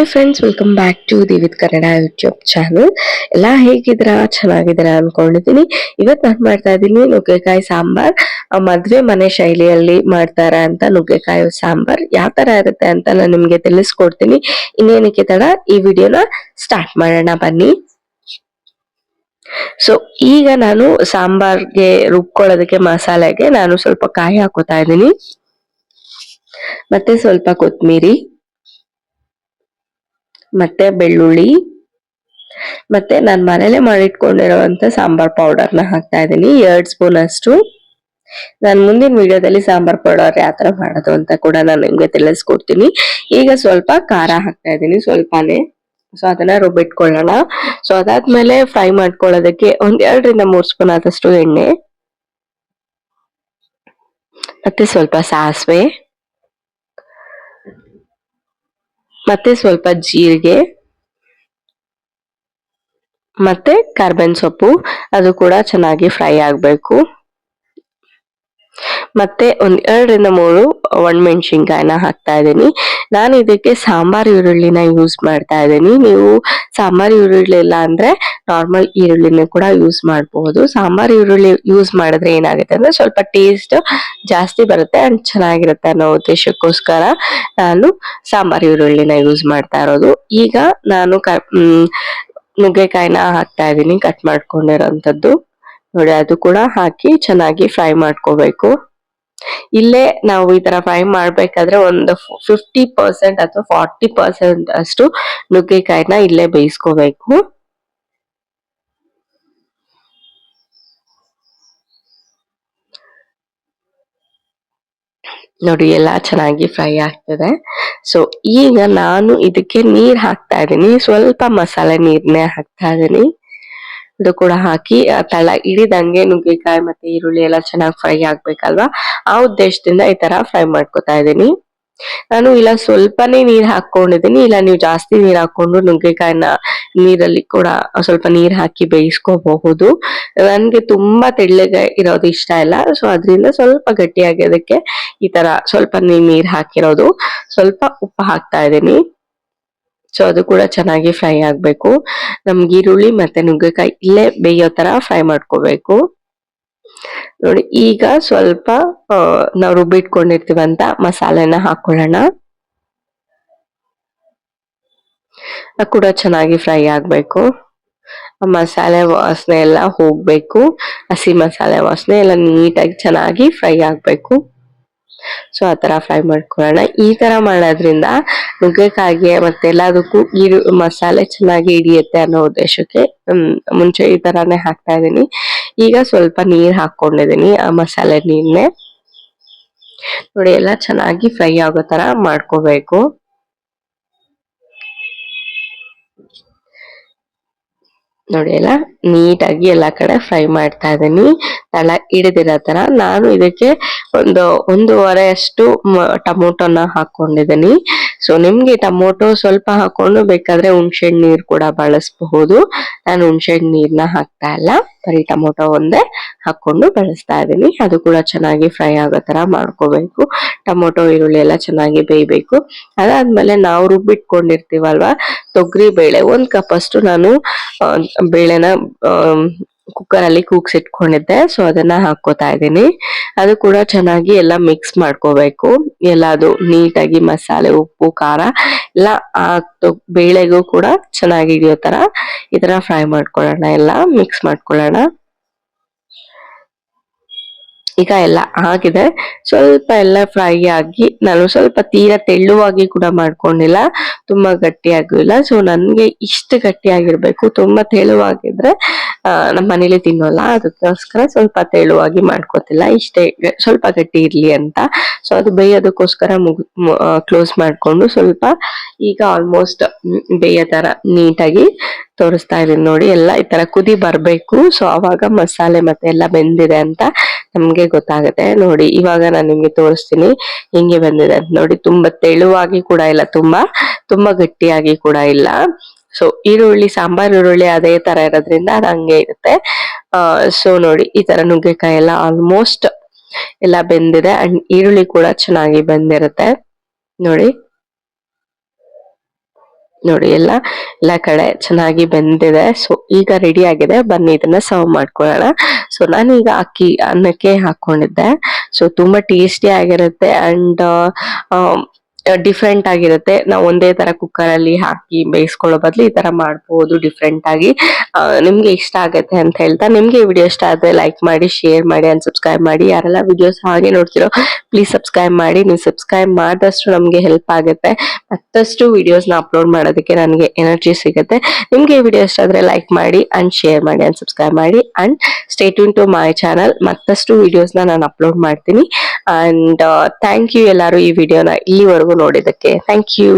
Hi friends welcome back to the with Kannada YouTube channel ಎಲ್ಲ ಹೇಗಿದ್ದೀರಾ? ಚೆನ್ನಾಗಿದ್ದೀರಾ ಅನ್ಕೊಂಡಿದ್ದೀನಿ. ಇವತ್ತು ನಾನು ಮಾಡ್ತಾ ಇದ್ದೀನಿ ನುಗ್ಗೆಕಾಯಿ ಸಾಂಬಾರ್. ಮದ್ವೆ ಮನೆ ಶೈಲಿಯಲ್ಲಿ ಮಾಡ್ತಾರ ಅಂತ ನುಗ್ಗೆಕಾಯಿ ಸಾಂಬಾರ್. ಯಾವ ತರ ಇರುತ್ತೆ ಅಂತ ನಾನು ನಿಮ್ಗೆ ತಿಳಿಸ್ಕೊಡ್ತೀನಿ. ಇನ್ನೇನಕ್ಕೆ ತಡ? ಈ ವಿಡಿಯೋನ ಸ್ಟಾರ್ಟ್ ಮಾಡೋಣ, ಬನ್ನಿ. ಸೊ ಈಗ ನಾನು ಸಾಂಬಾರ್ಗೆ ರುಬ್ಕೊಳ್ಳೋದಕ್ಕೆ ಮಸಾಲೆಗೆ ನಾನು ಸ್ವಲ್ಪ ಕಾಯಿ ಹಾಕೋತಾ ಇದ್ದೀನಿ. ಮತ್ತೆ ಸ್ವಲ್ಪ ಕೊತ್ತಂಬರಿ ಮತ್ತೆ ಬೆಳ್ಳುಳ್ಳಿ, ಮತ್ತೆ ನಾನು ಮನೇಲೆ ಮಾಡಿಟ್ಕೊಂಡಿರುವಂತ ಸಾಂಬಾರ್ ಪೌಡರ್ನ ಹಾಕ್ತಾ ಇದ್ದೀನಿ, ಎರಡ್ ಸ್ಪೂನ್ ಅಷ್ಟು. ನಾನು ಮುಂದಿನ ವಿಡಿಯೋದಲ್ಲಿ ಸಾಂಬಾರ್ ಪೌಡರ್ ಯಾವ ತರ ಮಾಡೋದು ಅಂತ ಕೂಡ ನಾನು ನಿಮ್ಗೆ ತಿಳಿಸ್ಕೊಡ್ತೀನಿ. ಈಗ ಸ್ವಲ್ಪ ಖಾರ ಹಾಕ್ತಾ ಇದ್ದೀನಿ, ಸ್ವಲ್ಪನೇ. ಸೊ ಅದನ್ನ ರುಬ್ಬಿಟ್ಕೊಳ್ಳೋಣ. ಸೊ ಅದಾದ್ಮೇಲೆ ಫ್ರೈ ಮಾಡ್ಕೊಳ್ಳೋದಕ್ಕೆ ಒಂದ್ ಎರಡರಿಂದ ಮೂರ್ ಸ್ಪೂನ್ ಆದಷ್ಟು ಎಣ್ಣೆ, ಮತ್ತೆ ಸ್ವಲ್ಪ ಸಾಸಿವೆ. ಮತ್ತೆ ಸ್ವಲ್ಪ ಜೀರಿಗೆ ಮತ್ತೆ ಕಾರ್ಬನ್ ಸೊಪ್ಪು ಅದು ಕೂಡ ಚೆನ್ನಾಗಿ ಫ್ರೈ ಆಗ್ಬೇಕು. ಮತ್ತೆ ಒಂದ್ ಎರಡರಿಂದ ಮೂರು ಒಣಮೆಣಸಿನ್ಕಾಯಿನ ಹಾಕ್ತಾ ಇದ್ದೀನಿ. ನಾನು ಇದಕ್ಕೆ ಸಾಂಬಾರ್ ಈರುಳ್ಳಿನ ಯೂಸ್ ಮಾಡ್ತಾ ಇದ್ದೀನಿ. ನೀವು ಸಾಂಬಾರ್ ಈರುಳ್ಳಿ ಇಲ್ಲ ಅಂದ್ರೆ ನಾರ್ಮಲ್ ಈರುಳ್ಳಿನ ಕೂಡ ಯೂಸ್ ಮಾಡಬಹುದು ಸಾಂಬಾರ್ ಈರುಳ್ಳಿ ಯೂಸ್ ಮಾಡಿದ್ರೆ ಏನಾಗುತ್ತೆ ಅಂದ್ರೆ ಸ್ವಲ್ಪ ಟೇಸ್ಟ್ ಜಾಸ್ತಿ ಬರುತ್ತೆ ಅಂಡ್ ಚೆನ್ನಾಗಿರುತ್ತೆ ಅನ್ನೋ ಉದ್ದೇಶಕ್ಕೋಸ್ಕರ ನಾನು ಸಾಂಬಾರ್ ಈರುಳ್ಳಿನ ಯೂಸ್ ಮಾಡ್ತಾ ಇರೋದು. ಈಗ ನಾನು ನುಗ್ಗೆಕಾಯಿನ ಹಾಕ್ತಾ ಇದ್ದೀನಿ ಕಟ್ ಮಾಡ್ಕೊಂಡಿರೋಂಥದ್ದು. ನೋಡಿ, ಅದು ಕೂಡ ಹಾಕಿ ಚೆನ್ನಾಗಿ ಫ್ರೈ ಮಾಡ್ಕೋಬೇಕು. ಇಲ್ಲೇ ನಾವು ಈ ತರ ಫ್ರೈ ಮಾಡ್ಬೇಕಾದ್ರೆ ಒಂದು ಫಿಫ್ಟಿ ಪರ್ಸೆಂಟ್ ಅಥವಾ ಫಾರ್ಟಿ ಪರ್ಸೆಂಟ್ ಅಷ್ಟು ನುಗ್ಗೆಕಾಯಿನ ಇಲ್ಲೇ ಬೇಯಿಸ್ಕೋಬೇಕು. ನೋಡಿ ಎಲ್ಲ ಚೆನ್ನಾಗಿ ಫ್ರೈ ಆಗ್ತದೆ. ಸೊ ಈಗ ನಾನು ಇದಕ್ಕೆ ನೀರ್ ಹಾಕ್ತಾ ಇದ್ದೀನಿ. ಸ್ವಲ್ಪ ಮಸಾಲೆ ನೀರ್ನೇ ಹಾಕ್ತಾ ಇದ್ದೀನಿ. ಇದು ಕೂಡ ಹಾಕಿ ತಳ ಹಿಡಿದಂಗೆ ನುಗ್ಗೆಕಾಯಿ ಮತ್ತೆ ಈರುಳ್ಳಿ ಎಲ್ಲ ಚೆನ್ನಾಗಿ ಫ್ರೈ ಆಗ್ಬೇಕಲ್ವಾ? ಆ ಉದ್ದೇಶದಿಂದ ಈ ತರ ಫ್ರೈ ಮಾಡ್ಕೊತಾ ಇದ್ದೀನಿ. ನಾನು ಇಲ್ಲ ಸ್ವಲ್ಪನೇ ನೀರ್ ಹಾಕೊಂಡಿದ್ದೀನಿ ಇಲ್ಲ ನೀವು ಜಾಸ್ತಿ ನೀರ್ ಹಾಕೊಂಡು ನುಗ್ಗೆಕಾಯಿನ ನೀರಲ್ಲಿ ಕೂಡ ಸ್ವಲ್ಪ ನೀರ್ ಹಾಕಿ ಬೇಯಿಸ್ಕೋಬಹುದು. ನನ್ಗೆ ತುಂಬಾ ತೆಳ್ಳಗೆ ಇರೋದು ಇಷ್ಟ ಇಲ್ಲ, ಸೊ ಅದರಿಂದ ಸ್ವಲ್ಪ ಗಟ್ಟಿಯಾಗಿ ಅದಕ್ಕೆ ಈ ತರ ಸ್ವಲ್ಪ ನೀರ್ ಹಾಕಿರೋದು. ಸ್ವಲ್ಪ ಉಪ್ಪು ಹಾಕ್ತಾ ಇದ್ದೀನಿ. ಸೊ ಅದು ಕೂಡ ಚೆನ್ನಾಗಿ ಫ್ರೈ ಆಗ್ಬೇಕು. ನಮ್ಗೆ ಈರುಳ್ಳಿ ಮತ್ತೆ ನುಗ್ಗೆಕಾಯಿ ಇಲ್ಲೇ ಬೇಯೋ ತರ ಫ್ರೈ ಮಾಡ್ಕೋಬೇಕು. ನೋಡಿ, ಈಗ ಸ್ವಲ್ಪ ನಾವು ರುಬ್ಬಿಟ್ಕೊಂಡಿರ್ತೀವಂತ ಮಸಾಲೆನ ಹಾಕೊಳ್ಳೋಣ. ಕೂಡ ಚೆನ್ನಾಗಿ ಫ್ರೈ ಆಗ್ಬೇಕು. ಮಸಾಲೆ ವಾಸನೆ ಎಲ್ಲ ಹೋಗ್ಬೇಕು. ಹಸಿ ಮಸಾಲೆ ವಾಸನೆ ಎಲ್ಲ ನೀಟಾಗಿ ಚೆನ್ನಾಗಿ ಫ್ರೈ ಆಗ್ಬೇಕು. ಸೊ, ಆ ತರ ಫ್ರೈ ಮಾಡ್ಕೊಳ್ಳೋಣ. ಈ ತರ ಮಾಡೋದ್ರಿಂದ ನುಗ್ಗೆಕಾಯಿಗೆ ಮತ್ತೆ ಎಲ್ಲದಕ್ಕೂ ಈರು, ಮಸಾಲೆ ಚೆನ್ನಾಗಿ ಹಿಡಿಯುತ್ತೆ ಅನ್ನೋ ಉದ್ದೇಶಕ್ಕೆ ಮುಂಚೆ ಈ ತರಾನೇ ಹಾಕ್ತಾ ಇದೀನಿ ಈಗ ಸ್ವಲ್ಪ ನೀರ್ ಹಾಕೊಂಡಿದೀನಿ ಆ ಮಸಾಲೆ ನೀರ್ನೆ. ನೋಡಿ, ಎಲ್ಲ ಚೆನ್ನಾಗಿ ಫ್ರೈ ಆಗೋ ತರ ಮಾಡ್ಕೋಬೇಕು. ನೋಡಿ ಎಲ್ಲ ನೀಟಾಗಿ ಎಲ್ಲ ಕಡೆ ಫ್ರೈ ಮಾಡ್ತಾ ಇದ್ದೀನಿ ತಳ ಹಿಡಿದಿರೋ ತರ ನಾನು ಇದಕ್ಕೆ ಒಂದು ಒಂದೂವರೆ ಅಷ್ಟು ಟೊಮೊಟೊನ ಹಾಕೊಂಡಿದ್ದೀನಿ ಸೊ ನಿಮ್ಗೆ ಟೊಮೊಟೊ ಸ್ವಲ್ಪ ಹಾಕೊಂಡು ಬೇಕಾದ್ರೆ ಹುಣ್ಸೆ ನೀರ್ ಕೂಡ ಬಳಸಬಹುದು. ನಾನು ಹುಣ್ಸೆ ನೀರ್ನ ಹಾಕ್ತಾ ಇಲ್ಲ. ಬರೀ ಟೊಮೊಟೊ ಒಂದೇ ಹಾಕೊಂಡು ಬಳಸ್ತಾ ಇದೀನಿ ಅದು ಕೂಡ ಚೆನ್ನಾಗಿ ಫ್ರೈ ಆಗೋ ತರ ಮಾಡ್ಕೋಬೇಕು. ಟೊಮೊಟೊ, ಈರುಳ್ಳಿ ಎಲ್ಲ ಚೆನ್ನಾಗಿ ಬೇಯಬೇಕು. ಅದಾದ್ಮೇಲೆ ನಾವು ರುಬ್ಬಿಟ್ಕೊಂಡಿರ್ತೀವಲ್ವಾ? ತೊಗರಿ ಬೇಳೆ, ಒಂದ್ ಕಪ್ ಅಷ್ಟು ನಾನು ಬೇಳೆನ ಕುಕ್ಕರ್ ಅಲ್ಲಿ ಕೂಗ್ಸಿಟ್ಕೊಂಡಿದ್ದೆ. ಸೊ ಅದನ್ನ ಹಾಕೋತಾ ಇದ್ದೀನಿ. ಅದು ಕೂಡ ಚೆನ್ನಾಗಿ ಎಲ್ಲ ಮಿಕ್ಸ್ ಮಾಡ್ಕೋಬೇಕು. ಎಲ್ಲದು ನೀಟಾಗಿ ಮಸಾಲೆ, ಉಪ್ಪು, ಖಾರ ಎಲ್ಲ ಬೇಳೆಗೂ ಕೂಡ ಚೆನ್ನಾಗಿ ಹಿಡಿಯೋ ತರ ಈ ತರ ಫ್ರೈ ಮಾಡ್ಕೊಳ್ಳೋಣ, ಎಲ್ಲ ಮಿಕ್ಸ್ ಮಾಡ್ಕೊಳ್ಳೋಣ. ಈಗ ಎಲ್ಲ ಆಗಿದೆ. ಸ್ವಲ್ಪ ಎಲ್ಲ ಫ್ರೈ ಆಗಿ ನಾನು ಸ್ವಲ್ಪ ತೀರಾ ತೆಳ್ಳುವಾಗಿ ಕೂಡ ಮಾಡ್ಕೊಂಡಿಲ್ಲ. ತುಂಬಾ ಗಟ್ಟಿಯಾಗಿಲ್ಲ ಸೊ ನನ್ಗೆ ಇಷ್ಟು ಗಟ್ಟಿಯಾಗಿರ್ಬೇಕು. ತುಂಬಾ ತೆಳುವಾಗಿದ್ರೆ ನಮ್ಮ ಮನೇಲಿ ತಿನ್ನೋಲ್ಲ, ಅದಕ್ಕೋಸ್ಕರ ಸ್ವಲ್ಪ ತೆಳುವಾಗಿ ಮಾಡ್ಕೋತಿಲ್ಲ. ಇಷ್ಟೇ, ಸ್ವಲ್ಪ ಗಟ್ಟಿ ಇರ್ಲಿ ಅಂತ. ಸೊ ಅದು ಬೇಯೋದಕ್ಕೋಸ್ಕರ ಮುಗ್ ಕ್ಲೋಸ್ ಮಾಡ್ಕೊಂಡು ಸ್ವಲ್ಪ ಈಗ ಆಲ್ಮೋಸ್ಟ್ ಬೇಯೋ ತರ ನೀಟಾಗಿ ತೋರಿಸ್ತಾ ಇದೀನಿ ನೋಡಿ. ಎಲ್ಲ ಈ ತರ ಕುದಿ ಬರಬೇಕು. ಸೊ ಅವಾಗ ಮಸಾಲೆ ಮತ್ತೆ ಎಲ್ಲ ಬೆಂದಿದೆ ಅಂತ ನಮ್ಗೆ ಗೊತ್ತಾಗುತ್ತೆ. ನೋಡಿ, ಇವಾಗ ನಾನು ನಿಮ್ಗೆ ತೋರಿಸ್ತೀನಿ. ಹಿಂಗೆ ಬಂದಿದೆ ಅಂತ ನೋಡಿ. ತುಂಬಾ ತೆಳುವಾಗಿ ಕೂಡ ಇಲ್ಲ, ತುಂಬಾ ತುಂಬಾ ಗಟ್ಟಿಯಾಗಿ ಕೂಡ ಇಲ್ಲ. ಸೊ ಈರುಳ್ಳಿ, ಸಾಂಬಾರ್, ಈರುಳ್ಳಿ ಅದೇ ತರ ಇರೋದ್ರಿಂದ ಅದು ಹಂಗೆ ಇರುತ್ತೆ. ಸೊ ನೋಡಿ, ಈ ತರ ನುಗ್ಗೆಕಾಯಿ ಎಲ್ಲ ಆಲ್ಮೋಸ್ಟ್ ಎಲ್ಲ ಬೆಂದಿದೆ ಅಂಡ್ ಈರುಳ್ಳಿ ಕೂಡ ಚೆನ್ನಾಗಿ ಬೆಂದಿರುತ್ತೆ. ನೋಡಿ. ನೋಡಿ, ಎಲ್ಲ ಎಲ್ಲ ಕಡೆ ಚೆನ್ನಾಗಿ ಬೆಂದಿದೆ. ಸೊ ಈಗ ರೆಡಿ ಆಗಿದೆ. ಬನ್ನಿ, ಇದನ್ನ ಸರ್ವ್ ಮಾಡ್ಕೊಳ್ಳೋಣ. ಸೊ ನಾನೀಗ ಅಕ್ಕಿ, ಅನ್ನಕ್ಕೆ ಹಾಕೊಂಡಿದ್ದೆ. ಸೊ ತುಂಬಾ ಟೇಸ್ಟಿ ಆಗಿರುತ್ತೆ ಅಂಡ್ ಡಿಫ್ರೆಂಟ್ ಆಗಿರುತ್ತೆ. ನಾವು ಒಂದೇ ತರ ಕುಕ್ಕರ್ ಅಲ್ಲಿ ಹಾಕಿ ಬೇಯಿಸ್ಕೊಳ್ಳೋ ಬದಲು ಈ ತರ ಮಾಡಬಹುದು ಡಿಫ್ರೆಂಟ್ ಆಗಿ. ನಿಮ್ಗೆ ಇಷ್ಟ ಆಗುತ್ತೆ ಅಂತ ಹೇಳ್ತಾ, ನಿಮ್ಗೆ ವಿಡಿಯೋ ಇಷ್ಟ ಆದ್ರೆ ಲೈಕ್ ಮಾಡಿ ಶೇರ್ ಮಾಡಿ ಅಂಡ್ ಸಬ್ಸ್ಕ್ರೈಬ್ ಮಾಡಿ. ಯಾರೆಲ್ಲ ವಿಡಿಯೋಸ್ ಹಾಗೆ ನೋಡ್ತಿರೋ ಪ್ಲೀಸ್ ಸಬ್ಸ್ಕ್ರೈಬ್ ಮಾಡಿ. ನೀವು ಸಬ್ಸ್ಕ್ರೈಬ್ ಮಾಡಿದಷ್ಟು ನಮ್ಗೆ ಹೆಲ್ಪ್ ಆಗುತ್ತೆ. ಮತ್ತಷ್ಟು ವಿಡಿಯೋಸ್ನ ಅಪ್ಲೋಡ್ ಮಾಡೋದಕ್ಕೆ ನನಗೆ ಎನರ್ಜಿ ಸಿಗುತ್ತೆ. ನಿಮ್ಗೆ ಈ ವಿಡಿಯೋ ಇಷ್ಟ ಆದ್ರೆ ಲೈಕ್ ಮಾಡಿ ಅಂಡ್ ಶೇರ್ ಮಾಡಿ ಅಂಡ್ ಸಬ್ಸ್ಕ್ರೈಬ್ ಮಾಡಿ and state to my channel ಮತ್ತಷ್ಟು ವಿಡಿಯೋಸ್ ನಾನು ಅಪ್ಲೋಡ್ ಮಾಡ್ತೀನಿ. ಅಂಡ್ ಥ್ಯಾಂಕ್ ಯು ಎಲ್ಲರೂ ಈ ವಿಡಿಯೋನ ಇಲ್ಲಿವರೆಗೂ ನೋಡಿದಕ್ಕೆ ಥ್ಯಾಂಕ್ ಯು